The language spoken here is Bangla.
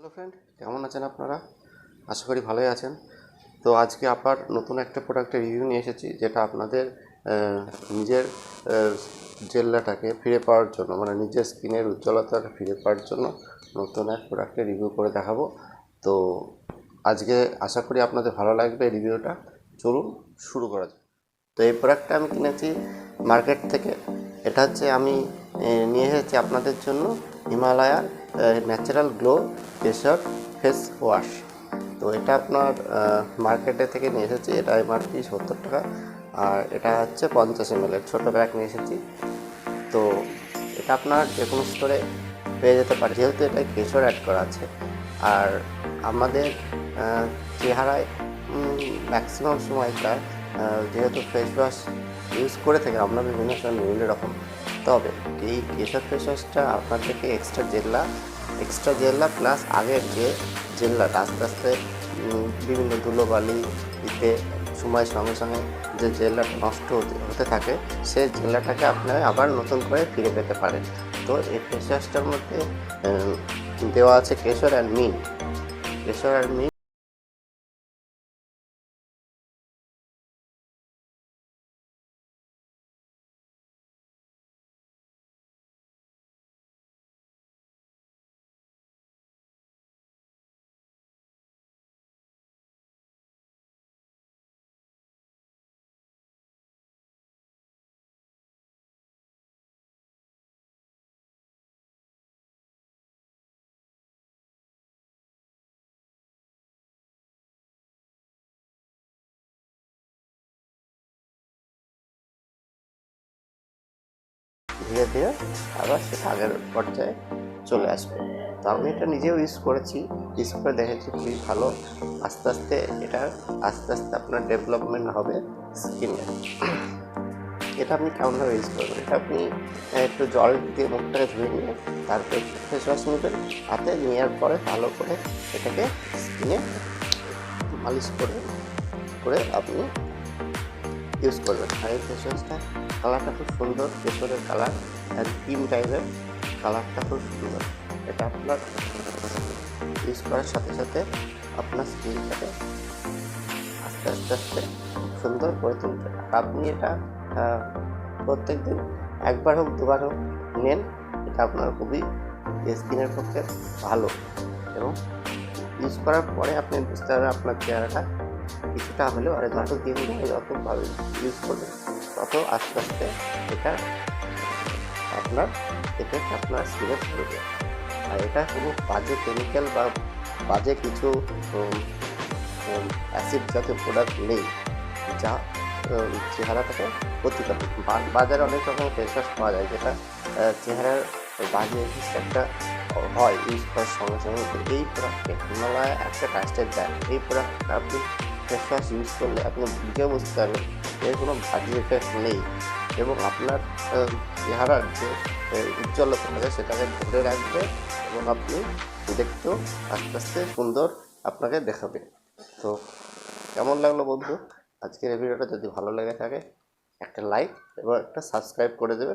হ্যালো ফ্রেন্ড, কেমন আছেন আপনারা? আশা করি ভালোই আছেন। তো আজকে আবার নতুন একটা প্রোডাক্টের রিভিউ নিয়ে এসেছি, যেটা আপনাদের নিজের জেল্লাটাকে ফিরে পাওয়ার জন্য মানে নিজের স্কিনের উজ্জ্বলতাটা ফিরে পাওয়ার জন্য নতুন এক প্রোডাক্টের রিভিউ করে দেখাবো। তো আজকে আশা করি আপনাদের ভালো লাগবে রিভিউটা চলুন শুরু করা যাক। তো এই প্রোডাক্টটা আমি কিনেছি মার্কেট থেকে। এটা হচ্ছে আমি নিয়ে এসেছি আপনাদের জন্য হিমালয়ার natural glow Kesar face wash তো এটা আপনার মার্কেটে থেকে নিয়ে এসেছি এটা এমআরপি সত্তর টাকা। আর এটা হচ্ছে পঞ্চাশ এম এর ছোটো ব্যাগ নিয়ে এসেছি। তো এটা আপনার যে কোনো স্টোরে পেয়ে যেতে পারে যেহেতু এটা কেশর অ্যাড করা আছে। আর আমাদের চেহারায় ম্যাক্সিমাম সময়টা আহ, যেহেতু ফেস ওয়াশ ইউজ করে থাকি আমরা বিভিন্ন সময় বিভিন্ন রকম তবে এই কেশর ফেস ওয়াশটা আপনাদেরকে এক্সট্রা জেল্লা এক্সট্রা জেল্লা প্লাস আগের যে জেল্লাটা আস্তে আস্তে বিভিন্ন ধুলোবালি দিতে সময়ের সঙ্গে সঙ্গে যে জেল্লাটা নষ্ট হতে থাকে, সেই জেল্লাটাকে আপনারা আবার নতুন করে ফিরে পেতে পারেন। তো এই ফেস মধ্যে দেওয়া আছে কেশর অ্যান্ড মিন কেশর আর মিন ধীরে ধীরে আবার সেটা আগের পর্যায়ে চলে আসবে। তো আমি এটা নিজেও ইউজ করেছি ইউজ করে দেখেছি, খুবই ভালো। আস্তে আস্তে এটা, আস্তে আস্তে আপনার ডেভেলপমেন্ট হবে স্কিনে এটা আপনি কেমনভাবে ইউজ করবেন? এটা আপনি একটু জল দিয়ে মুখটাকে ধুয়ে নিয়ে, তারপরে ফেস ওয়াশ নেবেন। হাতে নেওয়ার পরে ভালো করে এটাকে স্কিনে মালিশ করে করে আপনি ইউজ করবেন আর এই ফেস ওয়াশটা কালারটা খুব সুন্দর কেশরের কালার ক্রিম টাইপের কালারটা খুব সুন্দর। এটা আপনার ইউজ করার সাথে সাথে আপনার স্কিনটাকে আস্তে আস্তে আস্তে সুন্দর করে তুলবে। আপনি এটা প্রত্যেক দিন একবার হোক, দুবার হোক নেন, এটা আপনার খুবই স্কিনের পক্ষে ভালো। এবং ইউজ করার পরে আপনি বুঝতে পারবেন আপনার চেহারাটা কিছুটা হলেও আর যত দিন যতভাবে ইউজ করবেন তত আস্তে আস্তে এটা আপনার এফেক্ট আপনার স্কিনে পড়বে আর এটা কোনো বাজে কেমিক্যাল বা বাজে কিছু অ্যাসিড জাতীয় প্রোডাক্ট নেই, যা চেহারাটাকে ক্ষতি করে। বাজারে অনেক রকম ফেস ওয়াশ পাওয়া যায়, যেটা চেহারার বাজে একটা হয় ইউজ করার সঙ্গে সঙ্গে। এই প্রোডাক্টে হিমালয় একটা কাস্টের ব্র্যান্ড এই প্রোডাক্টটা আপনি ফেস ওয়াশ ইউজ করলে আপনি বুঝে বুঝতে পারবেন এর কোনো বাজে এফেক্ট নেই এবং আপনার চেহারার যে উজ্জ্বলতা থাকে সেটাকে ধরে রাখবে এবং আপনি দেখতেও আস্তে আস্তে সুন্দর আপনাকে দেখাবে। তো কেমন লাগল বন্ধু? আজকের এই ভিডিওটা যদি ভালো লেগে থাকে, একটা লাইক এবং একটা সাবস্ক্রাইব করে দেবে